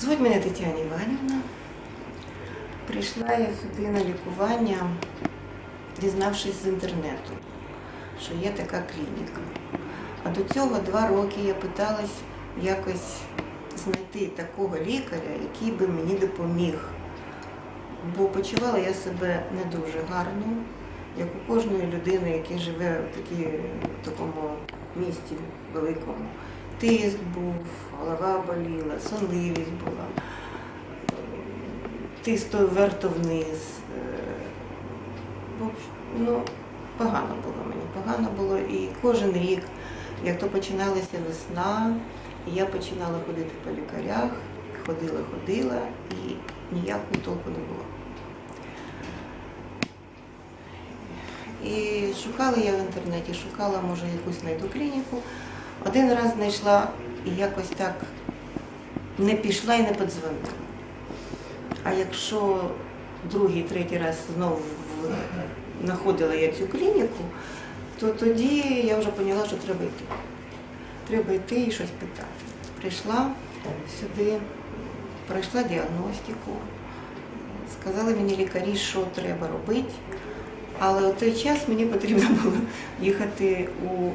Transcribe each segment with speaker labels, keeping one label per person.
Speaker 1: Звуть мене Тетяна Іванівна. Прийшла я сюди на лікування, дізнавшись з інтернету, що є така клініка. А до цього два роки я питалась якось знайти такого лікаря, який би мені допоміг. Бо почувала я себе не дуже гарно, як у кожної людини, яка живе в, в такому місті великому. Тиск був, голова боліла, сонливість була, тиск то вверх, то вниз. Е, Ну, погано було мені, погано було. І кожен рік, як то починалася весна, я починала ходити по лікарях, ходила, ходила і ніякого толку не було. І шукала я в інтернеті, шукала, може, якусь знайду клініку. Один раз знайшла і якось так не пішла і не подзвонила. А якщо другий, третій раз знову знаходила я цю клініку, то тоді я вже поняла, що треба йти. Треба йти і щось питати. Прийшла сюди, пройшла діагностику, сказали мені лікарі, що треба робити. Але у той час мені потрібно було їхати у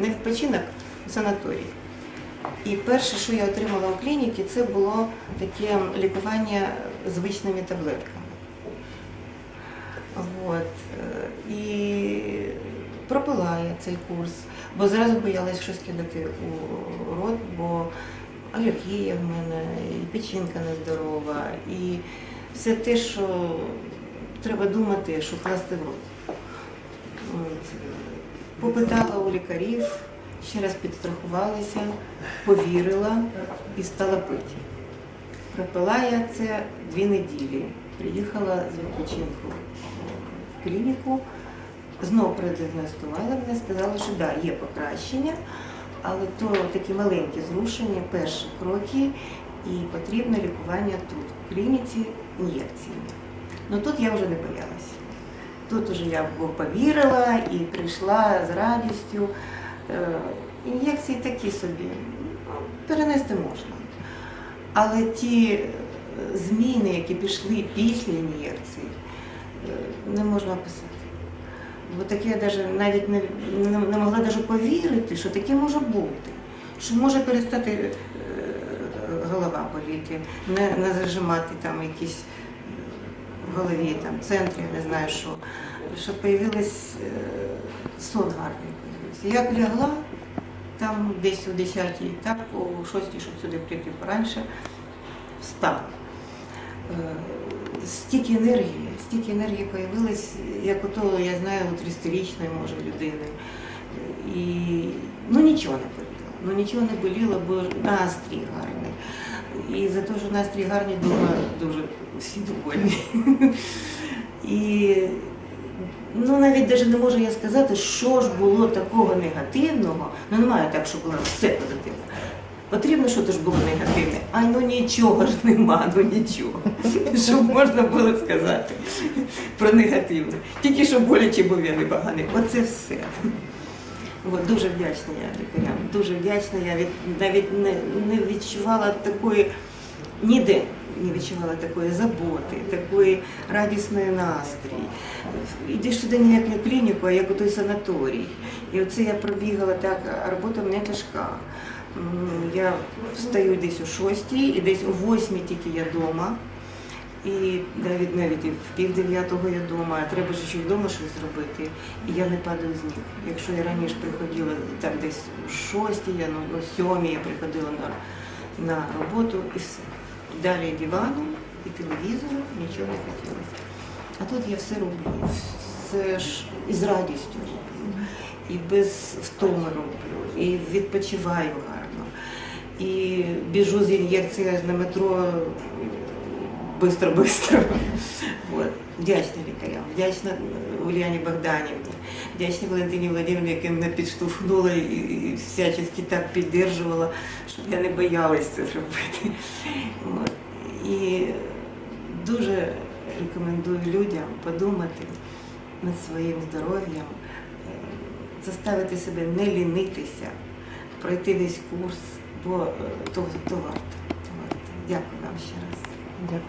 Speaker 1: не відпочинок, у санаторій. І перше, що я отримала у клініці, це було таке лікування звичними таблетками. От. е, І пропила я цей курс, бо зразу боялась щось кидати у рот, бо алергія в мене, і печінка нездорова, і все те, що треба думати, що класти в рот. От. Попитала у лікарів, ще раз підстрахувалася, повірила і стала пити. Пропила я це дві неділі. Приїхала з відпочинку в клініку, знову продіагностували мене, сказали, що да, є покращення, але то такі маленькі зрушення, перші кроки, і потрібне лікування тут, в клініці, ін'єкціями. Ну тут я вже не боялася. Тут уже я повірила і прийшла з радістю. Е, Ін'єкції такі собі, ну, перенести можна. Але ті е, зміни, які пішли після ін'єкцій, е, не можна описати. Бо таке я навіть не, не, могла даже повірити, що таке може бути. Що може перестати голова боліти, не, не зажимати там якісь голові, там, центрі, я не знаю що, що появилась е, сон гарний. Як лягла, там десь о 10 так о 6-й, щоб сюди прийти пораньше, встала. Е, Стільки енергії, стільки енергії появилось, як у того, я знаю, у 300-річної може людини. І ну нічого не боліло. Ну нічого не боліло, бо настрій гарний. І за те, що настрій гарний, дома дуже всі довольні. І ну навіть навіть не можу я сказати, що ж було такого негативного. Ну немає так, що було все позитивне. Потрібно, що ж було негативне. А ну нічого ж нема, ну нічого. Що можна було сказати про негативне. Тільки що боляче, бо він не поганий. Оце все. От, дуже вдячна я лікарям, дуже вдячна. Я від, навіть не, не відчувала такої, ніде не відчувала такої заботи, такої радісної настрій. Йдеш сюди не як на клініку, а як у той санаторій. І оце я пробігала так, а робота мене тяжка. Я встаю десь о шостій, і десь о восьмій тільки я вдома. І навіть навіть і в пів дев'ятого я вдома, а треба ж ще вдома щось зробити. І я не падаю з ніг. Якщо я раніше приходила так десь о шостій, я ну, о сьомій я приходила на, на роботу і все. Далі дивану і телевізору нічого не хотілося. А тут я все роблю, все ж із радістю роблю, і без втоми роблю, і відпочиваю гарно. І біжу з ін'єкції на метро быстро-быстро. Вот. Вдячна лікарям, вдячна Уляні Богданівні, вдячна Валентині Владимирівні, яка мене підштовхнула і, всячески так підтримувала, щоб я не боялась це робити. От. І дуже рекомендую людям подумати над своїм здоров'ям, е, заставити себе не лінитися, пройти весь курс, бо е, то, то варто. То варто. Дякую вам ще раз.
Speaker 2: Дякую.